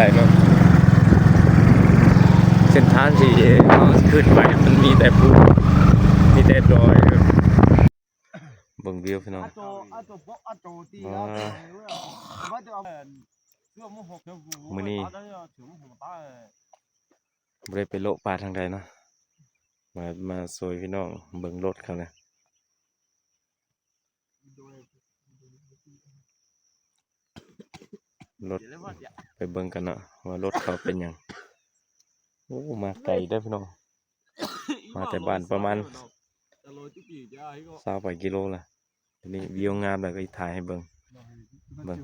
ใจเส้นทางที่เรขึ้นไปมันมีแต่ภูมีแต่ดอยเบิ่งวิวพี่น้องมือนี่ไม่ได้ไปโลปลาทางใดนะมามาซวยพี่น้องเบิ่งรถเขานะ รถไปเบิ่งกันเนาะว่ารถเขาเป็นหยังโอ้มาไกลเด้อพี่น้องมาแต่บ้านประมาณสาวไปกิโลละทีนี้วิวงามแล้วก็ถ่ายให้เบิ่งเบิ่ง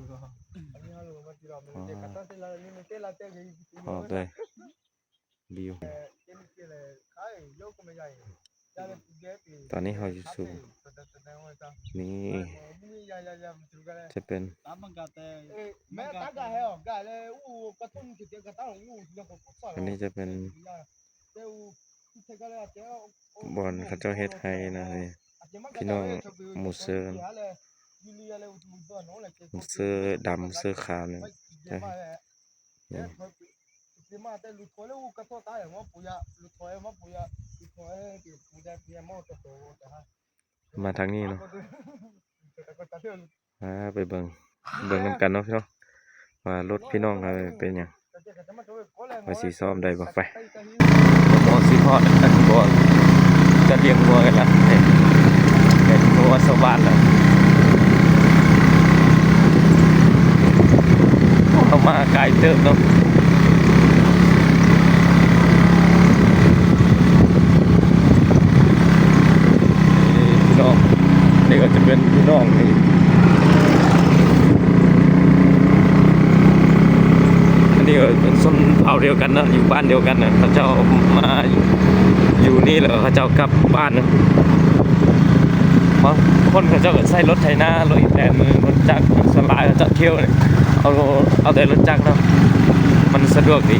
ออกเลยวิวตอนนี้เราอยู่สู่ นี่จะเป็นอันนี้จะเป็นบอนเขาเจ้าเฮ็ดให้นะนี่พี่น้องหมูเสือหมูเสื้อดำเสื้อขาวเนี่ยใช่นี่ มาทางนี้เนาะอ่าไปเบิ่งเบิ่งนำกันเนาะพี่น้องว่ารถพี่น้องเราเป็นหยังว่าสิซ้อมได้บ่ไปบ่สิพอดอันบ่จะเลี้ยงวัวกันละเห็นเห็นวัวสวรรค์แล้วเอามาไกลเติบเนาะนี่พี่น้องนี่ก็จะ เป็นพี่น้องนี่อันนี้ก็เป็นส้นเผ่าเดียวกันนะอยู่บ้านเดียวกันนะเขาเจ้ามาอยู่นี่แล้วเขาเจ้ากลับบ้านนะเพราะคนเขาเจ้าก็ใช้รถไถนารถอีแตนรถจักรสลายเขาเจ้าเที่ยวเนี่ยเอาเอาแต่รถจักรเนาะมันสะดวกดี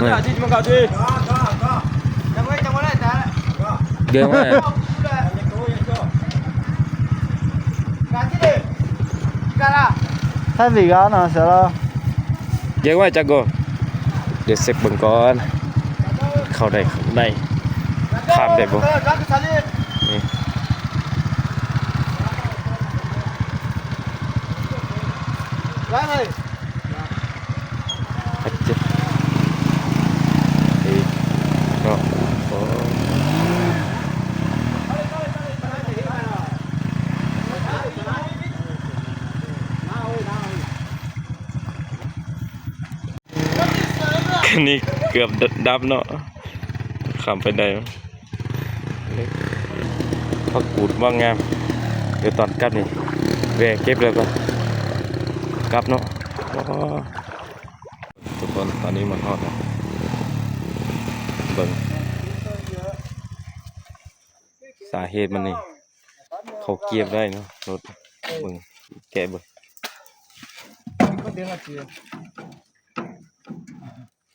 네. 가지 좀 가지. 정말 정말 나. 네. 가지래. 가라. Thế vì gà nó sẽ Dễ quá chắc cô Để xếp bằng con Khảo đây khảo đây Khám đây bố Ra đây คันนี้เกือบดับเนาะข้ามไปได้พักกูดว่างงาม เดี๋ยวตอนกลับนี่แวะเก็บเลยก่อนกลับเนาะทุกคนตอนนี้มันฮอดแล้วเบิ่งสาเหตุมันนี่เขาเกียบได้เนาะรถเบิ่งแกะเบิ่ง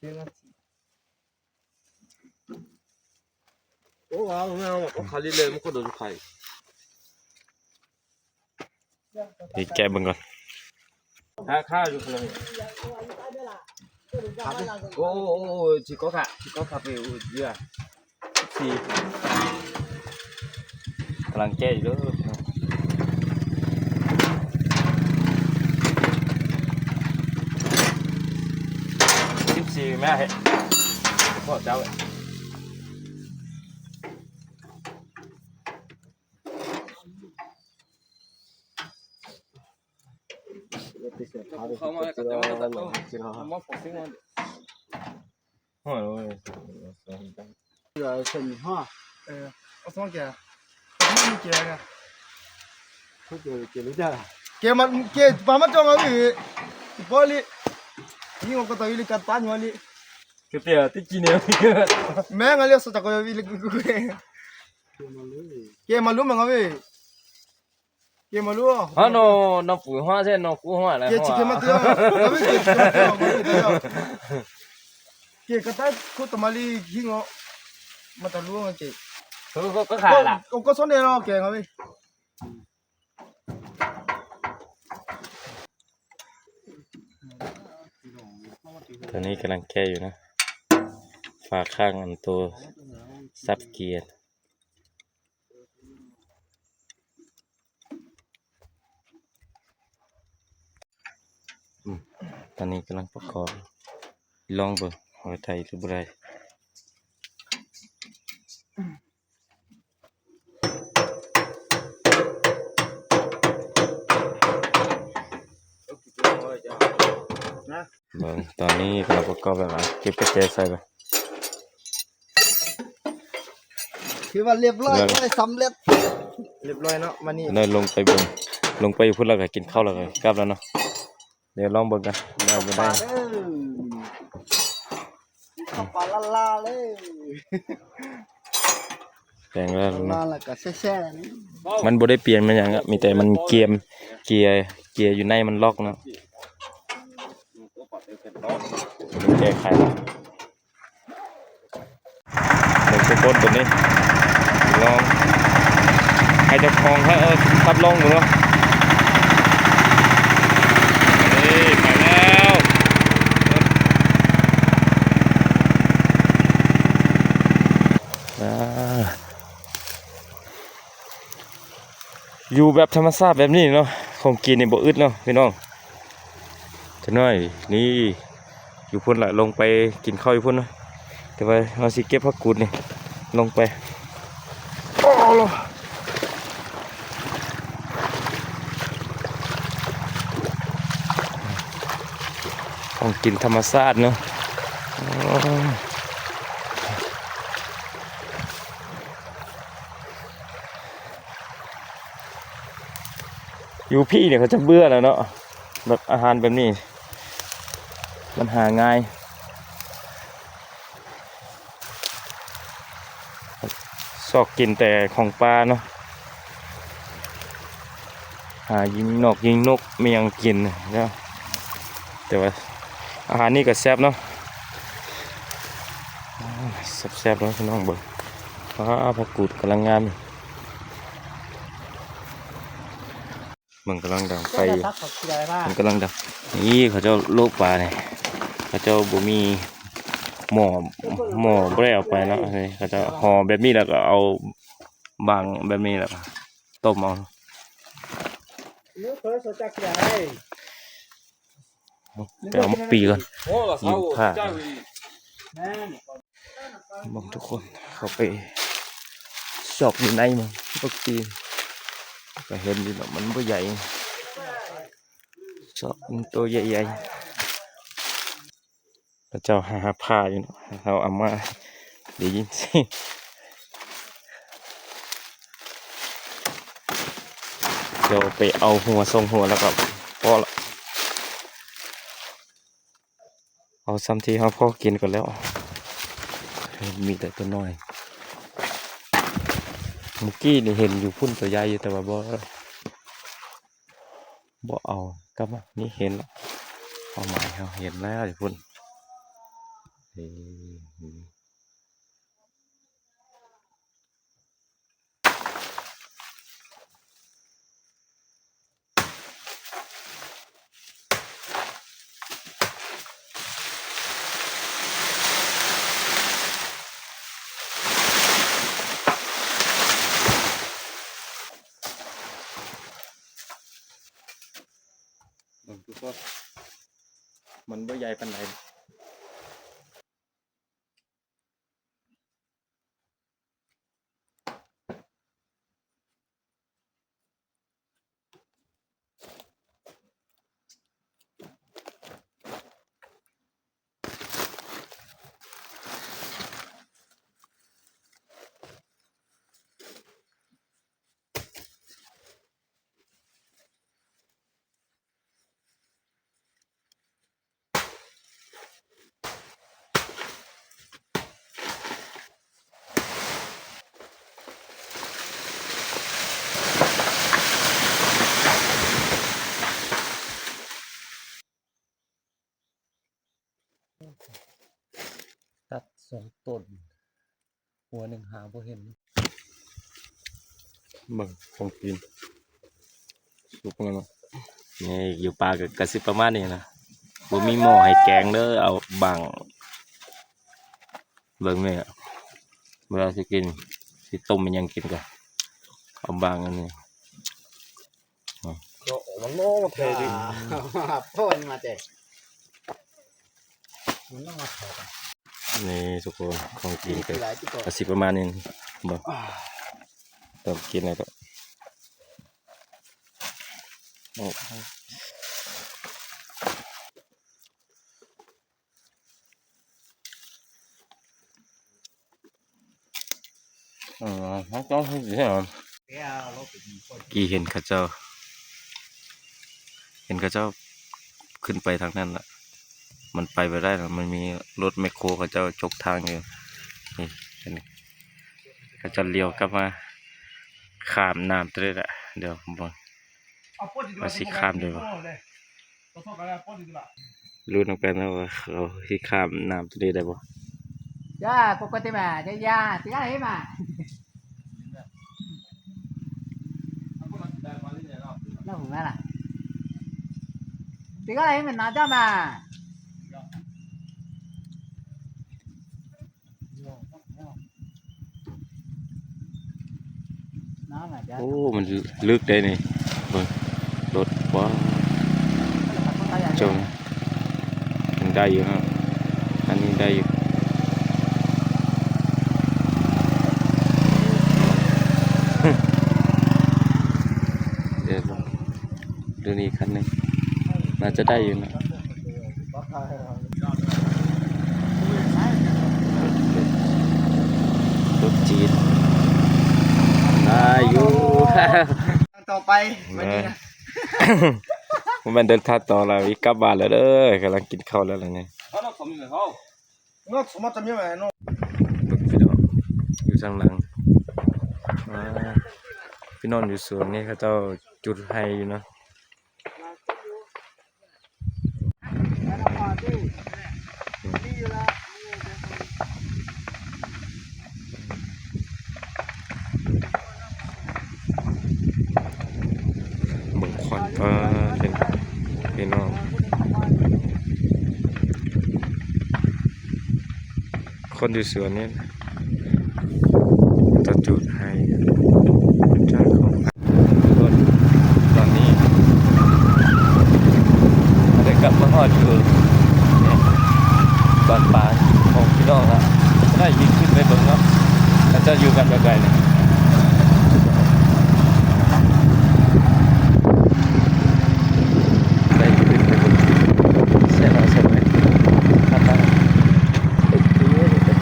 땡아치 오와 그냥 갈릴래 먹고 넣어줘 가이 thì chạy bằng con khá khá rồi không cà phê ô ô chỉ có cà chỉ có cà phê gì à? Thì đang mẹ hết, ờ, có cháu đấy. மேலே போ சாவு giờ xin ha, ờ, xong kìa, không kìa kìa, không kìa kìa nữa kìa mà kìa, bà mất cho nó bị, bị bỏ đi gi ngo đi cắt ili kat pan wali ketia ti chi ne me ngali so ta cái ili ku ku ke malu ma ngawe ke malu ha no nó pu hoa se nó ku hoa la ke cái ke ma cái cái ke ke kata ku to mali gi ngo. Mata lu ngo ke. Ko ko khala. Ko ko so ne no ke ngawe ตอนนี้กำลังแก้อยู่นะ ฝาข้างอันตัวซับเกียร์อืมตอนนี้กำลังประกอบลองเบิ่งว่าไทยหรือบ่ได้ เบิ่งตอนนี้กำลังประกอบแบบว่าเก็บกระเจใส่ไปคือว่าเรียบร้อยได้สำเร็จ เรียบร้อยเนาะมานี่ได้ลงไปเบิ่งลงไปพุ่นแล้วก็กินข้าวแล้วก็กลับแล้วเนาะเดี๋ยวลองเบิ่งกันได้บ่ปได้ลาเด้อขับปลาลาลาเลยแปลงแล้วลาเนาะแล้วก็แช่ๆนี่มันบ่ได้เปลี่ยนมันหยังอะมีแต่มันเกียมเกียร์เกียร์อยู่ในมันล็อกเนาะมัน แก้ไขแล้วเดี๋ยวทุกคนตัวนี้ลองให้จ้าของเขาเออขับลองดูเนานี่ไปแล้วอ่าอยู่แบบธรรมชาติแบบนี้เนาะของกินนี่บ่อึดเนาะพี่น้อง จะน้อยนี่อยู่พุ่นละลงไปกินข้าวอยู่พุ่นเนาะแต่ว่าเราสิเก็บผักกูดนี่ลงไปโอ้โหของกินธรรมชาติเนาะโอ้ยอยู่พี่เนี่ยเขาจะเบื่อแล้วเนาะแบบอาหารแบบนี้ มันหาง่ายชอบกินแต่ของปลาเนาะหายิงนกยิงนกไม่ยังกินเนาะแต่ว่าอาหารนี่ก็แซ่บเนาะอ้าวแซ่บๆเนาะพี่น้องเบิ่งว้าผักกูดกำลังงามอยู่มันกำลังดังไฟอยู่ทักเขาขี้ได้บ้างมันกำลังดับนี่เขาเจ้าโลกปลาเนี่ย เขาเจ้าบ่มีหม้อหม้อบ่ได้เอาไปเนาะเขาจะห่อแบบนี้แล้วก็เอาบางแบบนี้แล้วก็ต้มเอาเนื้อเคยสดจากขี้ไปเอามาปีก่อนยิงผ้าแม่นมองทุกคนเขาไปชอบอยู่ในมันปักปีก็เห็นอยู่เนาะมันบ่ใหญ่ชอบตัวใหญ่ๆ พระเจ้าหาผ้าอยู่เนาะเราเอามาเดี๋ยวยินสิเดี๋ยวไปเอาหัวทรงหัวแล้วก็พอละเอาซ้ำที่เขาพ่อกินก่อนแล้ว มีแต่ตัวน้อยมื่อกี้นี่เห็นอยู่พุ่นตัวใหญ่อยู่แต่ว่าบ่บ่เอากลับมานี่เห็นแล้วเอาหมายเขาเห็นแล้วอยู่พุ่น เอ้ยเบิ่ง สองต้น หัวหนึ่งหาบ่เห็นเบิ่งของกินสุกแล้วเนาะนี่อยู่ป่าก็กระสิประมาณนี้นะบ่มีหม้อให้แกงเด้อเอาบังเบิ่งแม่เวลาสิกินสิต้มมันยังกินก็เอาบางอันนี้มันโล่มาเพลดิพ่นมาเจ๊มันต้องมาถอด นี่ทุกคนของกินก็หลายที่ก่อนกระสิประมาณนี้บ่ต้องกินอะไรก็โอ้อ๋อฮักต้องให้สิเหรอแก้วรถเป็นคนกี่เห็นเข้าเจ้า เห็นเข้าเจ้าขึ้นไปทางนั้นละ มันไปไปได้นะมันมีรถแมคโครเข้าเจ้าจกทางอยู่นี่เห็นไหมเข้าเจ้าเลี้ยวกลับมาข้ามน้ำตัวนี้แหละเดี๋ยวผมบอกว่าสิข้ามด้วยวะรู้น้องกันนะว่าเขาที่ข้ามน้ำตัวนี้ได้บ่ย่าปกติมาจะย่าจะย่าให้มา nó cũng là thì cái này mình nói cho mà nó mà cho โอ้ มันลึกได้นี่เบิ่งรถว้าจงมันได้อยู่ฮะอันนี้ได้อยู่เดี๋ยวดูนี่คันหนึงน่าจะได้อยู่นะรถจีนได้อยู่ ต่อไปวันนี้นะมันเดินทางต่อแล้วอีกกลับบ้านแล้วเด้อกำลังกินข้าวแล้วล่ะเนี่ยงอกสมมติจะมีไหมน้องบึกพี่น้องอยู่ทางหลังอ่าพี่นอนอยู่สวนนี่เขาเจ้าจุดให้อยู่เนาะเบิ่งควันก็เป็นพี่น้อง คนอยู่สวนนี่จะจุดให้จากของรถตอนนี้ได้กลับมาหอดอยู่เนี่ยบ้านป่าของพี่น้องอะได้ยิงขึ้นไปบนเนาะแล้วจะอยู่กันแบบไหนเนี่ย ได้ยินไปเบิ่งเสียแล้วเสียไปทำได้เอ้ยดีเลยเด้อ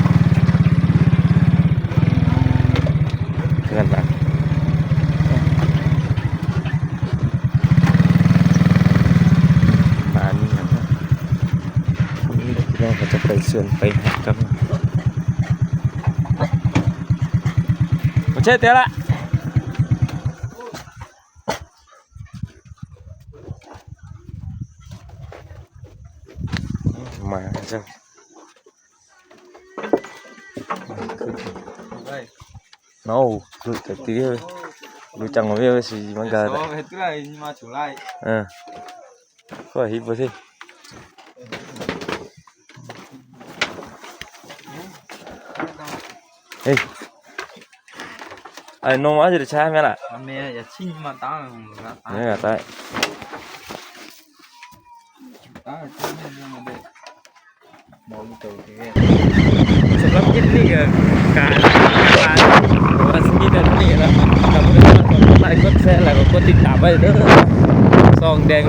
เงินหลักป่านี่นะครับนี่ เดี๋ยวเราก็จะไปเสื่อนไปหากันโอเคเดี๋ยวละมาจังโน้คือแต่ทีเดียวรู้จังว่าเว้ยสิมันก็ Đó, hết cái này nhưng mà chủ lại เออก็ฮิปบ่สิเฮ้ยไอ้น้ำหรับคลิปนี้ก็การการว่าสกินอันนี้นะทำให้เรากดไลค์กดแชร์แล้วก็กดติดตามไว้เด้อซองแดง